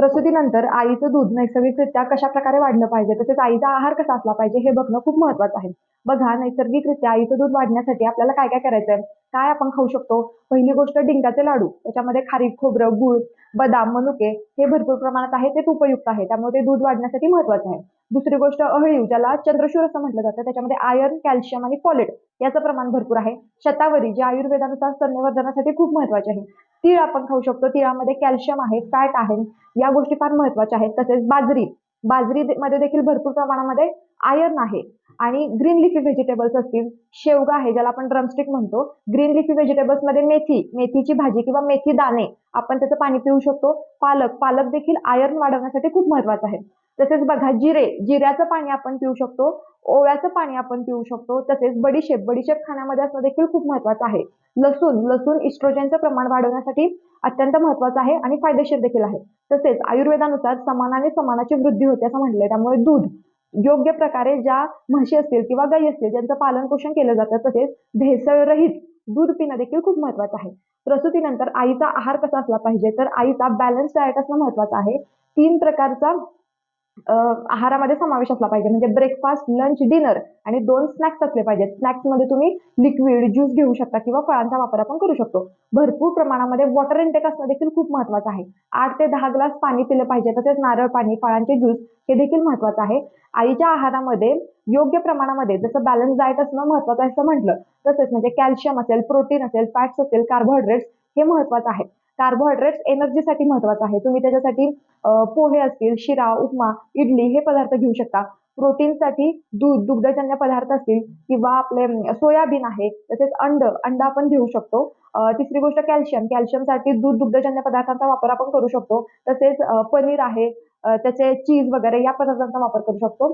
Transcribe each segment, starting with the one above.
प्रसूतीनंतर आईचं दूध नैसर्गिकरित्या कशा प्रकारे वाढलं पाहिजे? तसेच आईचा आहार कसा असला पाहिजे हे बघणं खूप महत्वाचं आहे. बघा नैसर्गिकरित्या आईचं दूध वाढण्यासाठी आपल्याला काय काय करायचंय? काय आपण खाऊ शकतो? पहिली गोष्ट डिंकाचे लाडू. त्याच्यामध्ये खारीक खोबरं गुळ बदाम मनुके हे भरपूर प्रमाणात आहे तेच उपयुक्त आहे. त्यामुळे ते दूध वाढण्यासाठी महत्वाचं आहे. दुसरी गोष्ट अहळीव ज्याला चंद्रशूर असं म्हटलं जातं त्याच्यामध्ये आयर्न कॅल्शियम आणि फॉलेट याचं प्रमाण भरपूर आहे. शतावरी जे आयुर्वेदानुसार स्तन्यवर्धनासाठी खूप महत्त्वाचे आहे. तीळ आपण खाऊ शकतो. तिळामध्ये कॅल्शियम आहे फॅट आहे. या गोष्टी फार महत्त्वाच्या आहेत. तसेच बाजरी. बाजरी मध्ये देखील भरपूर प्रमाणामध्ये आयर्न आहे. आणि ग्रीन लिफी व्हेजिटेबल्स असतील शेवगा आहे ज्याला आपण ड्रमस्टिक म्हणतो. ग्रीन लिफी व्हेजिटेबल्समध्ये मेथी मेथीची भाजी किंवा मेथी दाणे आपण त्याचं पाणी पिऊ शकतो. पालक. पालक देखील आयर्न वाढवण्यासाठी खूप महत्वाचं आहे. तसेच बघा जिरे जिऱ्याचं पाणी आपण पिऊ शकतो ओव्याचं पाणी आपण पिऊ शकतो तसेच बडीशेप बडीशेप खाण्यामध्ये असणं देखील खूप महत्वाचं आहे. लसूण लसूण इस्ट्रोजनचं प्रमाण वाढवण्यासाठी अत्यंत महत्वाचं आहे आणि फायदेशीर देखील आहे. तसेच आयुर्वेदानुसार समानाने समानाची वृद्धी होते असं म्हटलंय. त्यामुळे दूध योग्य प्रकारे ज्या म्हशी असतील किंवा गायी असतील ज्यांचं पालन पोषण केलं जातं तसेच भेसळरहित दूध पिणं देखील खूप महत्वाचं आहे. प्रसूतीनंतर आईचा आहार कसा असला पाहिजे? तर आईचा बॅलन्स डाएट असणं महत्वाचं आहे. तीन प्रकारचा आहारामध्ये समावेश असला पाहिजे. म्हणजे ब्रेकफास्ट लंच डिनर आणि दोन स्नॅक्स असले पाहिजेत. स्नॅक्समध्ये तुम्ही लिक्विड ज्यूस घेऊ शकता किंवा फळांचा वापर आपण करू शकतो. भरपूर प्रमाणामध्ये वॉटर इंटेक असणं देखील खूप महत्वाचं आहे. आठ ते दहा ग्लास पाणी पिलं पाहिजे तसेच नारळ पाणी फळांचे ज्यूस हे देखील महत्वाचं आहे. आईच्या आहारामध्ये योग्य प्रमाणामध्ये जसं बॅलन्स डाएट असणं महत्वाचं आहे असं म्हटलं तसेच म्हणजे कॅल्शियम असेल प्रोटीन असेल फॅट्स असेल कार्बोहायड्रेट्स हे महत्वाचं आहे. कार्बोहायड्रेट्स एनर्जीसाठी महत्वाचं आहे. तुम्ही त्याच्यासाठी पोहे असतील शिरा उपमा इडली हे पदार्थ घेऊ शकता. प्रोटीनसाठी दूध दुग्धजन्य पदार्थ असतील किंवा आपले सोयाबीन आहे तसेच अंड अंड आपण घेऊ शकतो. तिसरी गोष्ट कॅल्शियम. कॅल्शियमसाठी दूध दुग्धजन्य पदार्थांचा वापर आपण करू शकतो. तसेच पनीर आहे त्याचे चीज वगैरे या पदार्थांचा वापर करू शकतो.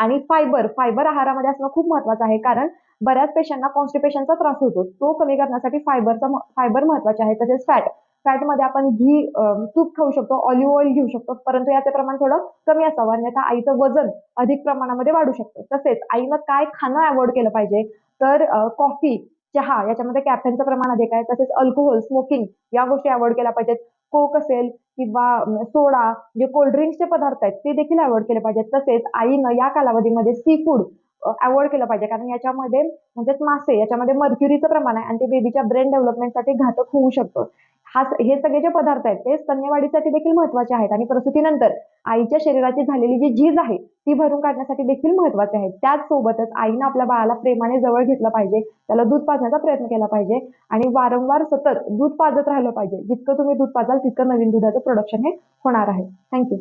आणि फायबर फायबर आहारामध्ये असणं खूप महत्वाचं आहे. कारण बऱ्याच पेशंटना कॉन्स्टिपेशनचा त्रास होतो. तो कमी करण्यासाठी फायबरचा फायबर महत्त्वाचे आहे. तसेच फॅट फॅटमध्ये आपण घी तूप खाऊ शकतो ऑलिव्ह ऑइल घेऊ शकतो. परंतु याचे प्रमाण थोडं कमी असावं. अन्यथा आईचं वजन अधिक प्रमाणामध्ये वाढू शकतं. तसेच आईनं काय खाणं अवॉइड केलं पाहिजे? तर कॉफी चहा याच्यामध्ये कॅफेनचं प्रमाण अधिक आहे. तसेच अल्कोहोल स्मोकिंग या गोष्टी अवॉइड केल्या पाहिजेत. कोक असेल किंवा सोडा जे कोल्ड्रिंक्सचे पदार्थ आहेत ते देखील अवॉइड केले पाहिजेत. तसेच आईनं या कालावधीमध्ये सी फूड अवॉइड केलं पाहिजे. कारण याच्यामध्ये म्हणजेच मासे याच्यामध्ये मर्क्युरीचं प्रमाण आहे आणि ते बेबीच्या ब्रेन डेव्हलपमेंटसाठी घातक होऊ शकतं. हा हे सगळे जे पदार्थ आहेत ते स्तन्यवाढीसाठी देखील महत्त्वाचे आहेत. आणि प्रसूतीनंतर आईच्या शरीराची झालेली जी झीज आहे ती भरून काढण्यासाठी देखील महत्त्वाचे आहेत. त्याचसोबतच आईनं आपल्या बाळाला प्रेमाने जवळ घेतलं पाहिजे. त्याला दूध पाजण्याचा प्रयत्न केला पाहिजे. आणि वारंवार सतत दूध पाजत राहिलं पाहिजे. जितकं तुम्ही दूध पाजाल तितकं नवीन दुधाचं प्रोडक्शन हे होणार आहे. थँक्यू